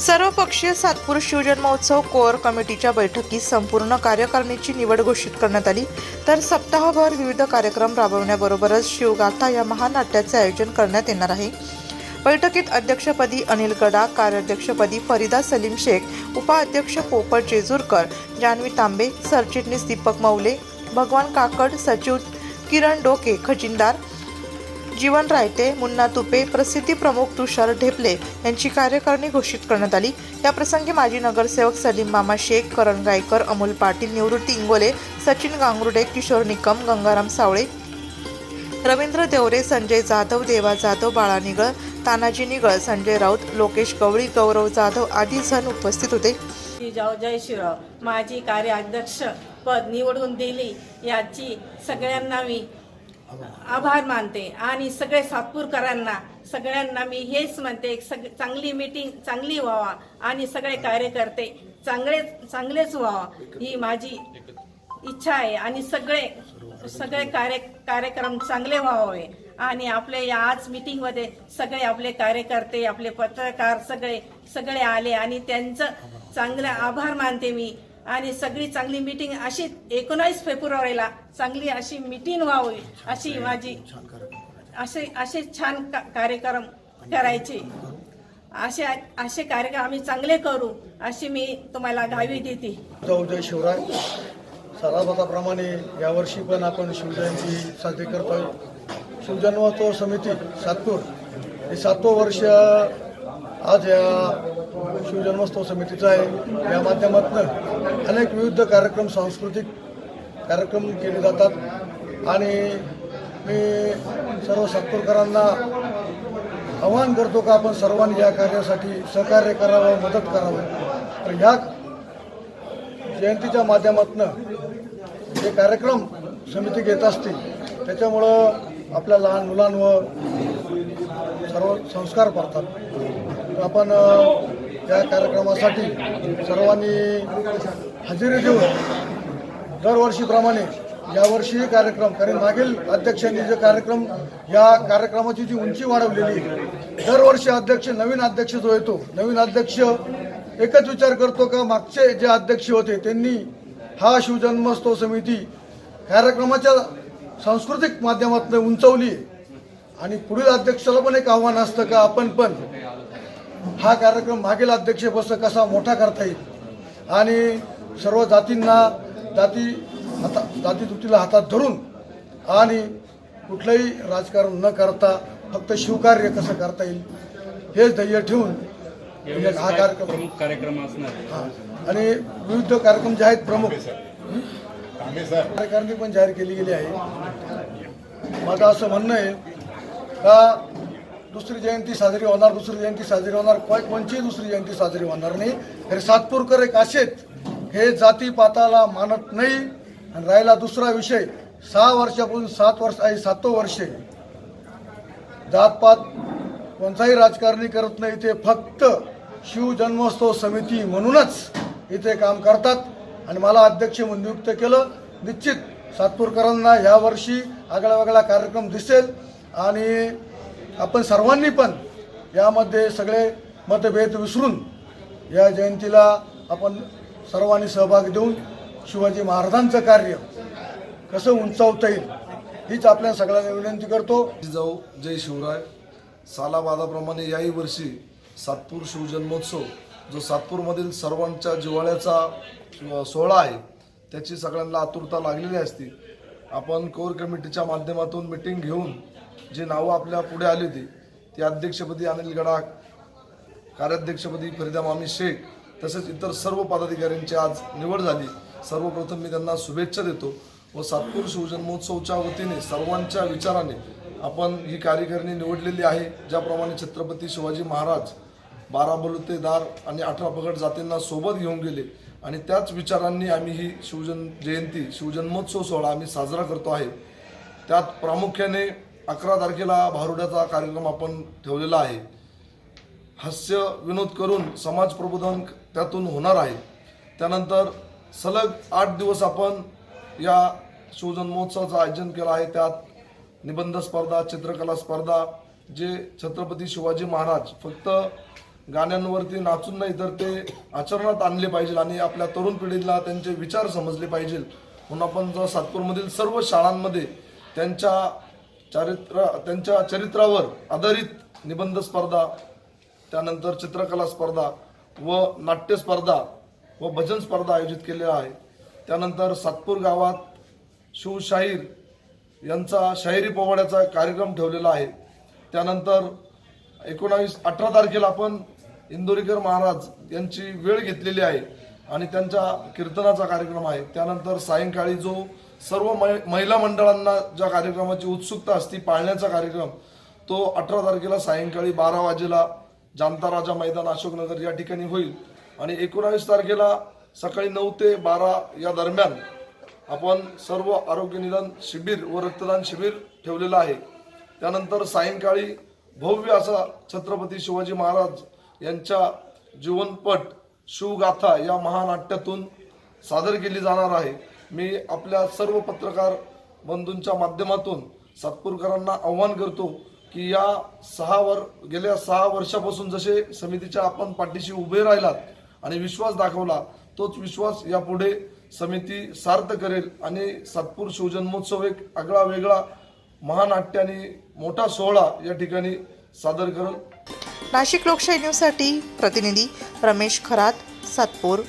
सर्वपक्षीय सातपूर शिवजन्मोत्सव कोअर कमिटीच्या बैठकीत संपूर्ण कार्यकारिणीची निवड घोषित करण्यात आली. तर सप्ताहभर विविध कार्यक्रम राबवण्याबरोबरच शिवगाथा या महानाट्याचे आयोजन करण्यात येणार आहे. बैठकीत अध्यक्षपदी अनिल गडा कार्याध्यक्षपदी फरीदा सलीम शेख उपाध्यक्ष पोपट जेजूरकर जान्हवी तांबे सरचिटणीस दीपक मौले भगवान काकड सचिव किरण डोके खजिनदार जीवन रायते मुन्ना तुपे प्रसिद्धी प्रमुख तुषार ढेपले यांची कार्यकारिणी घोषित करण्यात आली. या प्रसंगी माजी नगरसेवक सलीम मामा शेख करण गायकर अमोल पाटील निवृत्ती इंगोले सचिन गांगरुडे किशोर निकम गंगाराम सावळे रवींद्र देवरे संजय जाधव देवा जाधव बाळा निगळ तानाजी निगळ संजय राऊत लोकेश गवळी गौरव जाधव आदी जण उपस्थित होते. जाऊ जय शिवराव माझी कार्याध्यक्ष पद निवडून दिली याची सगळ्यांना मी आभार मानते आणि सगळे सातपूरकरांना सगळ्यांना मी हेच म्हणते सग चांगली मीटिंग चांगली व्हावा आणि सगळे कार्यकर्ते चांगले चांगलेच व्हावा ही माझी इच्छा आहे आणि सगळे सगळे कार्य कार्यक्रम चांगले व्हावे आणि आपले या आज मीटिंगमध्ये सगळे आपले कार्यकर्ते आपले पत्रकार सगळे सगळे आले आणि त्यांचं चांगलं आभार मानते मी. आणि सगळी चांगली मीटिंग अशी एकोणावीस फेब्रुवारीला चांगली अशी मीटिंग व्हावी अशी माझी असे असे छान का- कार्यक्रम करायचे. असे असे कार्यक्रम आम्ही चांगले करू अशी मी तुम्हाला गावी देते. जाऊ जय शिवराय सरासताप्रमाणे यावर्षी पण आपण शिवजयंती साजरी करतोय शिवजन्मोत्सव समिती सातपूर. हे सातवं वर्ष आज या शिवजन्मोत्सव समितीचं आहे. या माध्यमातून अनेक विविध कार्यक्रम सांस्कृतिक कार्यक्रम केले जातात. आणि मी सर्व सातपूरकरांना आवाहन करतो का आपण सर्वांनी या कार्यासाठी सहकार्य करावं मदत करावं. तर ह्या जयंतीच्या माध्यमातून जे कार्यक्रम समिती घेत असते त्याच्यामुळं आपल्या लहान मुलांवर सर्व संस्कार पडतात. आपण या कार्यक्रमासाठी सर्वांनी हजेरी देऊन दरवर्षीप्रमाणे यावर्षीही कार्यक्रम कारण मागील अध्यक्षांनी जे कार्यक्रम या कार्यक्रमाची जी उंची वाढवलेली आहे दरवर्षी अध्यक्ष नवीन अध्यक्ष जो येतो नवीन अध्यक्ष एकच विचार करतो का मागचे जे अध्यक्ष होते त्यांनी हा शिवजन्मोत्सव समिती कार्यक्रमाच्या सांस्कृतिक माध्यमातून उंचवली आणि पुढील अध्यक्षाला पण एक आव्हान असतं का आपण पण हा कार्यक्रम मागील अध्यक्षपद कसा मोठा करता येईल? आणि सर्व जातींना जाती हाता जाती तुटीला हातात धरून आणि कुठलंही राजकारण न करता फक्त शिवकार्य कसं करता येईल हेच ध्येय ठेवून म्हणजे हा कार्यक्रम प्रमुख कार्यक्रम असणार? आहे. हा. आणि विविध कार्यक्रम जे आहेत प्रमुख. कार्यकारिणी पण जाहीर केली गेली आहे. माझं असं म्हणणं आहे का दुसरी जयंती साजरी होणार दुसरी जयंती साजरी होणार. कोण- कोणचीही दुसरी जयंती साजरी होणार नाही. तर सातपूरकर एक असेच. हे जातीपाताला मानत नाही. आणि राहिला दुसरा विषय. सहा वर्षापासून सात वर्ष आहे सातो वर्षे. जातपात कोणताही राजकारणी करत नाही. ते फक्त शिवजन्मोत्सव समिती म्हणूनच इथे काम करतात. आणि मला अध्यक्ष म्हणून नियुक्त केलं. निश्चित सातपूरकरांना यावर्षी आगळा वेगळा कार्यक्रम दिसेल. आणि आपण सर्वांनी पण यामध्ये सगळे मतभेद विसरून या जयंतीला आपण सर्वांनी सहभाग देऊन शिवाजी महाराजांचं कार्य कसं उंचावता येईल हीच आपल्या सगळ्यांना विनंती करतो. जाऊ जय शिवराय. सालाबादाप्रमाणे याही वर्षी सातपूर शिवजन्मोत्सव जो सातपूरमधील सर्वांच्या जिव्हाळ्याचा सोहळा आहे त्याची सगळ्यांना आतुरता लागलेली असते. आपण कोर कमिटीच्या माध्यमातून मिटिंग घेऊन जी नावं आपल्या पुढे आली होती ती अध्यक्षपदी अनिल गडाख कार्याध्यक्षपदी फरीदा मामी शेख तसेच इतर सर्व पदाधिकाऱ्यांची आज निवड झाली. सर्वप्रथम मी त्यांना शुभेच्छा देतो व सातपूर शिवजन्मोत्सवच्या वतीने सर्वांच्या विचाराने आपण ही कार्यकारिणी निवडलेली आहे ज्याप्रमाणे छत्रपती शिवाजी महाराज बारा बलुतेदार आणि अठरा पगड जातींना सोबत घेऊन गेले. आणि त्याच विचारांनी आम्ही ही शिवजन जयंती शिवजन्मोत्सव सोहळा आम्ही साजरा करतो आहे. त्यात प्रामुख्याने अकरा तारखेला भारुड्याचा कार्यक्रम आपण ठेवलेला आहे. हास्य विनोद करून समाज प्रबोधन त्यातून होणार आहे. त्यानंतर सलग आठ दिवस आपण या शिवजन्मोत्सवाचं आयोजन केलं आहे. त्यात निबंध स्पर्धा चित्रकला स्पर्धा जे छत्रपती शिवाजी महाराज फक्त गाण्यांवरती नाचून नाही तर ते आचरणात आणले पाहिजे आणि आपल्या तरुण पिढीला त्यांचे विचार समजले पाहिजे. म्हणून आपण जर सातपूरमधील सर्व शाळांमध्ये त्यांच्या चारित्र त्यांच्या चरित्रावर आधारित निबंध स्पर्धा त्यानंतर चित्रकला स्पर्धा व नाट्य स्पर्धा व भजन स्पर्धा आयोजित केलेल्या आहे. त्यानंतर सातपूर गावात शिवशाहीर यांचा शाहिरी पोवाड्याचा कार्यक्रम ठेवलेला आहे. त्यानंतर एकोणावीस अठरा तारखेला आपण इंदोरीकर महाराज यांची वेळ घेतलेली आहे आणि त्यांच्या कीर्तनाचा कार्यक्रम आहे. त्यानंतर सायंकाळी जो सर्व महिला मंडळांना ज्या कार्यक्रमाची उत्सुकता असती पाळण्याचा कार्यक्रम तो अठरा तारखेला सायंकाळी बारा वाजेला जामता राजा मैदान अशोकनगर या ठिकाणी होईल. आणि एकोणावीस तारखेला सकाळी नऊ ते बारा या दरम्यान आपण सर्व आरोग्य निदान शिबिर व रक्तदान शिबिर ठेवलेलं आहे. त्यानंतर सायंकाळी भव्य असा छत्रपती शिवाजी महाराज यांच्या जीवनपट शिवगाथा या महानाट्यातून सादर केली जाणार आहे. मी आपल्या सर्व पत्रकार बंधूंच्या माध्यमातून सातपूरकरांना आव्हान करतो की या सहा वर गेल्या सहा वर्षापासून जसे समितीच्या आपण पाठीशी उभे राहिलात आणि विश्वास दाखवला तोच विश्वास यापुढे समिती सार्थ करेल आणि सातपूर शिवजन्मोत्सव एक आगळा वेगळा महानाट्य आणि मोठा सोहळा या ठिकाणी सादर करेल. नाशिक लोकशाही न्यूजसाठी प्रतिनिधी रमेश खरात सातपूर